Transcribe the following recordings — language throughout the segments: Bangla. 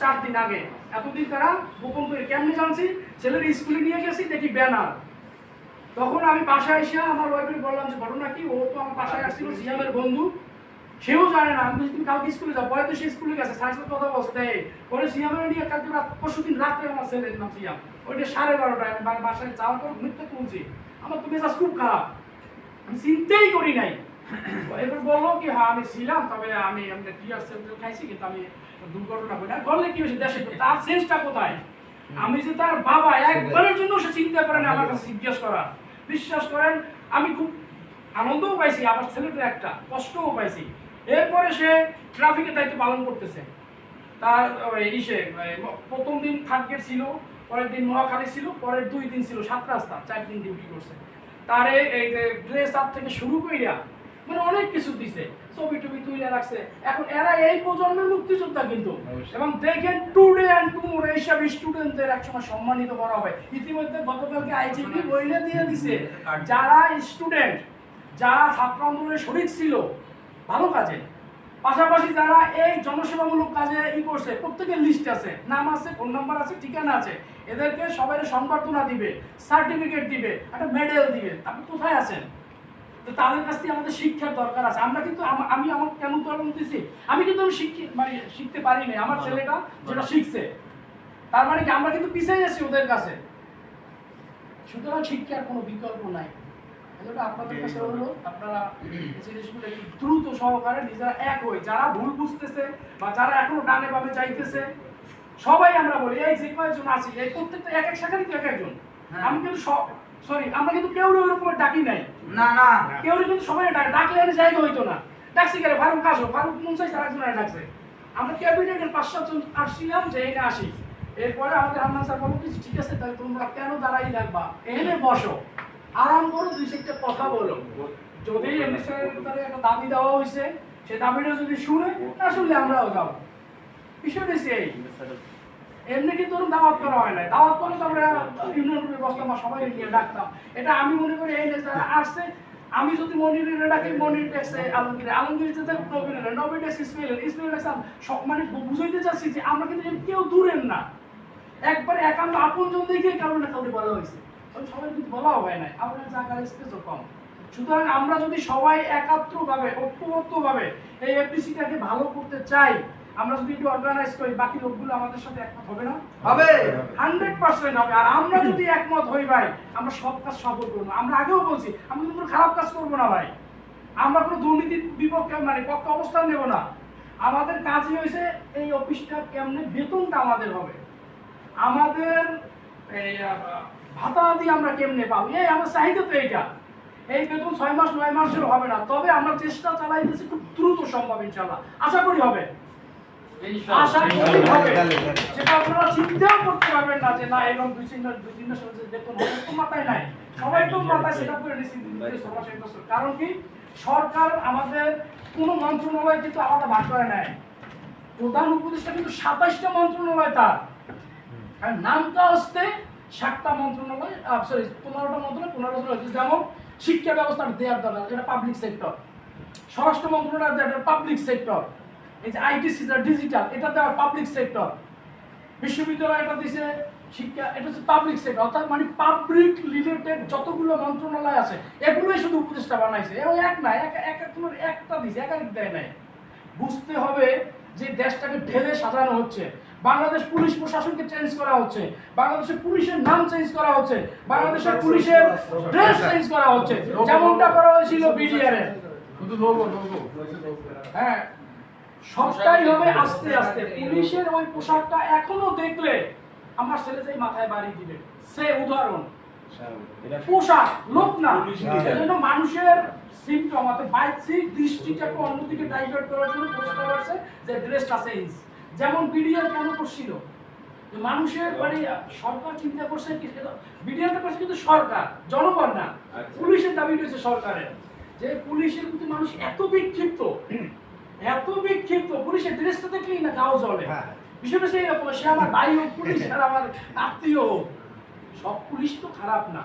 চার দিন আগে। এতদিন তারা গোপন করে কেমনি জানছি? ছেলের স্কুলে নিয়ে গেছি, দেখি ব্যানার। তখন আমি বাসায় এসে আমার ওয়াইফের বললাম যে, ঘটনা কি? ও তো আমার বাসায় আসছিল সিয়ামের বন্ধু। সেও জানে না, আমি তুমি কালকে স্কুলে যাও পরে তো সে স্কুলে গেছে স্যার সাথে কথা বলছে তাই পরে সিয়ামের নিয়ে কালকে রাত, পরশু দিন রাত্রে আমার ছেলের নাম সিয়াম ওইটা সাড়ে বারোটায় আমি বাসায় যাওয়ার পর মিথ্যা তুলছি আমার তো মেজাজ খুব খারাপ। আমি চিন্তাই করি নাই। এবার বলল কি হ্যাঁ আমি ছিলাম তবে আমি আমরা ক্লিয়ার সেন্টার খাইছি কিন্তু আমি দুর্ঘটনা করি না করলে কি হয়েছে দেশে তার সেন্সটা কোথায়? আমি যে তার বাবা একবারের জন্য সে চিন্তা করে না আমার কাছে জিজ্ঞেস করা বিশ্বাস করেন আমি খুব আনন্দও পাইছি আমার ছেলেটা একটা কষ্টও পাইছি। এরপরে সে ট্রাফিকের দায়িত্ব পালন করতেছে। তার ইসে প্রথম দিন থার্ড ছিল পরের দিন মহাখালী ছিল পরের দুই দিন ছিল সাত রাস্তা চার দিন ডিউটি করছে। তারে এই যে ড্রেস আপ থেকে শুরু কইরা মানে অনেক কিছু দিছে ছবি টবি তুলে রাখছে। এখন এরা এই প্রজন্মের মুক্তিযোদ্ধা কিন্তু। এবং দেখেন টুডে অ্যান্ড টুমোর এইসব স্টুডেন্টদের একসময় সম্মানিত করা হবে ইতিমধ্যে গতকালকে আইজিপি বইলে দিয়ে দিছে যারা স্টুডেন্ট যারা ছাত্র আন্দোলনে শরিক ছিল ভালো কাজে। পাশাপাশি যারা এই জনসেবামূলক কাজে ই করছে প্রত্যেকের লিস্ট আছে। নাম আছে ফোন নাম্বার আছে ঠিকানা আছে। এদেরকে সবাই সংবর্ধনা দিবে সার্টিফিকেট দিবে একটা মেডেল দিবে। আপনি কোথায় আছেন? তো তাদের কাছ থেকে আমাদের শিক্ষার দরকার আছে। আমরা কিন্তু আমি আমার কেন উদাহরণ দিচ্ছি আমি কিন্তু আমি শিখি মানে শিখতে পারি নাই। আমার ছেলেটা যেটা শিখছে। তার মানে কি আমরা কিন্তু পিছিয়ে যাচ্ছি ওদের কাছে। সুতরাং শিক্ষার কোনো বিকল্প নাই। এজন্য আপনাদের কাছে অনুরোধ আপনারা এই জিনিসগুলো একটু দ্রুত সহকারে নিজেরা এক হই। যারা ভুল বুঝতেছে বা যারা এখনও ডানে বামে চাইতেছে সবাই আমরা বলি এই যে কয়েকজন আছি এই প্রত্যেকটা এক এক শাখারই তো এক একজন। আমি কিন্তু সব সরি আমরা কিন্তু কেউ ওই রকম ডাকি নাই। না না। কেউ কিন্তু সবাই ডাকে ডাকলে এনে জায়গা হইতো না। ডাকছি গেলে ফারুক আসো। ফারুক মনসাই তার একজন ডাকছে। আমরা ক্যাবিনেটের পাঁচ সাতজন আসছিলাম যে এনে আসি। এরপরে আমাদের হান্নান স্যার বলো কিছু ঠিক আছে? তাহলে তোমরা কেন দাঁড়াই রাখবা? এনে বসো। আরাম করো দুই চারটে কথা বলো। যদি এমনি স্যারের একটা দাবি দেওয়া হয়েছে সে দাবিটা যদি শুনে না শুনলে আমরাও যাব। বিষয়টা সেই এমনি কিন্তু ওরকম দাওয়াত করা হয় না দাওয়াত করলে তো আমরা ইউনিয়ন রুমে বসতাম বা সবাই নিয়ে ডাকতাম। এটা আমি মনে করি এই যে আসছে। আমি যদি মনিরের ডাকি, মনির দেখছে আলমগীর। আলমগীর যে নবীনের নবীন দেখছে ইসমাইল। ইসমাইল সব মানে বুঝাইতে চাচ্ছি যে আমরা কিন্তু কেউ দূরের না। একবারে একান্ত আপন আপনজন দেখে কারণে কাউকে বলা হয়েছে। সবাই কিন্তু বলাও হয় না আমাদের জায়গার স্পেসও কম। সুতরাং আমরা যদি সবাই একাত্রভাবে, ঐক্যবদ্ধভাবে এই এফডিসিটাকে ভালো করতে চাই আমরা যদি একটু অর্গানাইজ করি বাকি লোকগুলো আমাদের সাথে একমত হবে না? হবে। হান্ড্রেড পার্সেন্ট হবে। আর আমরা যদি একমত হই ভাই আমরা সব কাজ সফল করব আমরা আগেও বলছি আমরা কিন্তু কোনো খারাপ কাজ করব না ভাই। আমরা কোনো দুর্নীতির বিপক্ষে মানে পক্ষে অবস্থান নেব না। আমাদের কাজই হয়েছে এই অফিসটা কেমনে বেতনটা আমাদের হবে। আমাদের ভাতা দিয়ে আমরা কেমনে পাবো? এই আমার চাহিদা তো এইটা। এই বেতন ছয় মাস নয় মাসের হবে না। তবে আমরা চেষ্টা চালাইতেছি খুব দ্রুত সম্ভব ইনশাল্লাহ। আশা করি হবে। আশা করি হবে। সেটা আপনারা চিন্তাও করতে পারবেন না যে না এরকম দুই তিন দুই তিন মাসের বেতন তো মাথায় নাই। সবাই তো মাথায় সেটা করে নিচ্ছি সবার বছর। কারণ কি? সরকার আমাদের কোনো মন্ত্রণালয় কিন্তু আলাদা ভাগ করে নেয়। প্রধান উপদেষ্টা কিন্তু সাতাইশটা মন্ত্রণালয় তার। আর নামটা আসতে সাতটা মন্ত্রণালয় সরি পনেরোটা মন্ত্রণালয় পনেরোটা যেমন শিক্ষা ব্যবস্থা দেওয়ার দরকার এটা পাবলিক সেক্টর স্বরাষ্ট্র মন্ত্রণালয় পাবলিক সেক্টর এই যে আইটিসি ডিজিটাল এটা দেওয়ার পাবলিক সেক্টর বিশ্ববিদ্যালয় এটা দিছে শিক্ষা এটা হচ্ছে পাবলিক সেক্টর অর্থাৎ মানে পাবলিক রিলেটেড যতগুলো মন্ত্রণালয় আছে এগুলোই শুধু উপদেষ্টা বানাইছে। এবং এক না এক এক একটা দিছে একাধিক দেয় নাই। বুঝতে হবে যে দেশটাকে ঢেলে সাজানো হচ্ছে। বাংলাদেশ পুলিশ প্রশাসনকে চেঞ্জ করা হচ্ছে। বাংলাদেশের পুলিশের নাম চেঞ্জ করা হচ্ছে। বাংলাদেশের পুলিশের ড্রেস চেঞ্জ করা হচ্ছে। যেমনটা করা হয়েছিল বিডিআর এর। হ্যাঁ। সবটাই হবে আস্তে আস্তে। পুলিশের ওই পোশাকটা এখনও দেখলে আমার ছেলে যে মাথায় বাড়ি দিবে সে উদাহরণ। পোশাক লোক না। এজন্য মানুষের সিমটম অর্থাৎ বাহ্যিক দৃষ্টিটাকে অন্যদিকে ডাইভার্ট করার জন্য করছে যে ড্রেসটা চেঞ্জ যেমন বিডিআর কেন করছিল? মানুষের মানে সরকার চিন্তা করছে কি বিডিআরটা করছে কিন্তু সরকার জনগণ না। পুলিশের দাবি রয়েছে সরকারের। যে পুলিশের প্রতি মানুষ এত বিক্ষিপ্ত এত বিক্ষিপ্ত পুলিশের ড্রেসটা দেখলেই না গাও জলে হ্যাঁ। বিষয়টা সেই রকম সে আমার ভাই হোক পুলিশ আর আমার আত্মীয় হোক সব পুলিশ তো খারাপ না।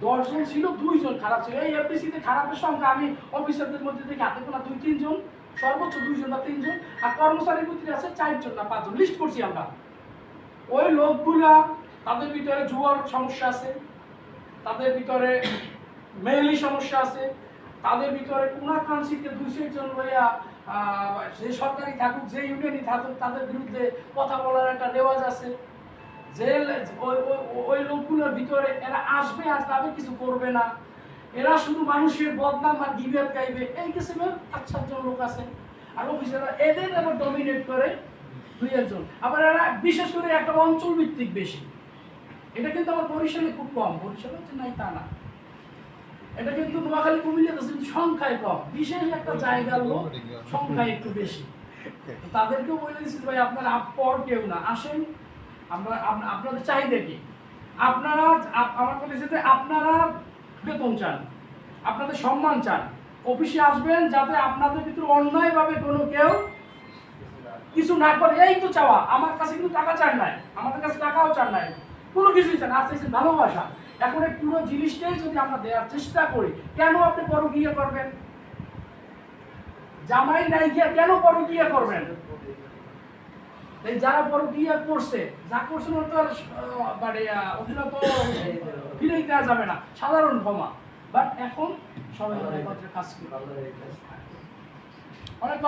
দশজন ছিল দুইজন খারাপ ছিল। এই এফডিসিতে খারাপের সংখ্যা আমি অফিসারদের মধ্যে দেখি হাতে গোনা দুই তিনজন সর্বোচ্চ দুইজন বা তিনজন আর কর্মচারীর ভিতরে আছে চারজন না পাঁচজন। লিস্ট করছি আমরা। ওই লোকগুলা তাদের ভিতরে জুয়ার সমস্যা আছে তাদের ভিতরে মেয়েলি সমস্যা আছে তাদের ভিতরে কোনাকাঙ্ক্ষিকে দুইশো জন লইয়া যে সরকারি থাকুক, যে ইউনিয়নই থাকুক, তাদের বিরুদ্ধে কথা বলার একটা রেওয়াজ আছে। যে ওই লোকগুলোর ভিতরে এরা আসবে আর তাদের কিছু করবে না। এরা শুধু মানুষের বদনাম আর গিবেত গাইবে। এই কিসিমের পাঁচ সাতজন লোক আছে। আর অফিসাররা এদের আবার ডমিনেট করে দুই, একজন। আবার এরা বিশেষ করে একটা অঞ্চল ভিত্তিক বেশি। এটা কিন্তু আমার বরিশালে খুব কম। বরিশালে হচ্ছে নাই তা না। এটা কিন্তু নোয়াখালী কুমিল্লাতে কিন্তু সংখ্যায় কম। বিশেষ একটা জায়গার লোক সংখ্যায় একটু বেশি। তাদেরকেও বলে দিচ্ছি ভাই, আপনারা আপ- পর কেউ না। আসেন, আমরা আপনাদের চাহিদা কি? আপনারা আমার কথা হচ্ছে যে আপনারা বেতন চান, আপনাদের সম্মান চান। অফিসে আসবেন যাতে আপনাদের ভিতরে অন্যায়ভাবে কোনো কেউ কিছু না করে। এই তো চাওয়া, আমার কাছে কিন্তু টাকা চান নাই। আমাদের কাছে টাকাও চান নাই। কোনো কিছুই চান আর চাইছেন ভালোবাসা এখন এই পুরো জিনিসটাই যদি আমরা দেওয়ার চেষ্টা করি, কেন আপনি পরকীয়া করবেন? জামাই নাই গিয়া কেন পরকীয়া করবেন? এই যারা পরকীয়া করছে, যা করছে তো আর মানে ওগুলো ফিরে দেওয়া যাবে না। সাধারণ ক্ষমা। বাট এখন সবাই কাজ করে। অনেক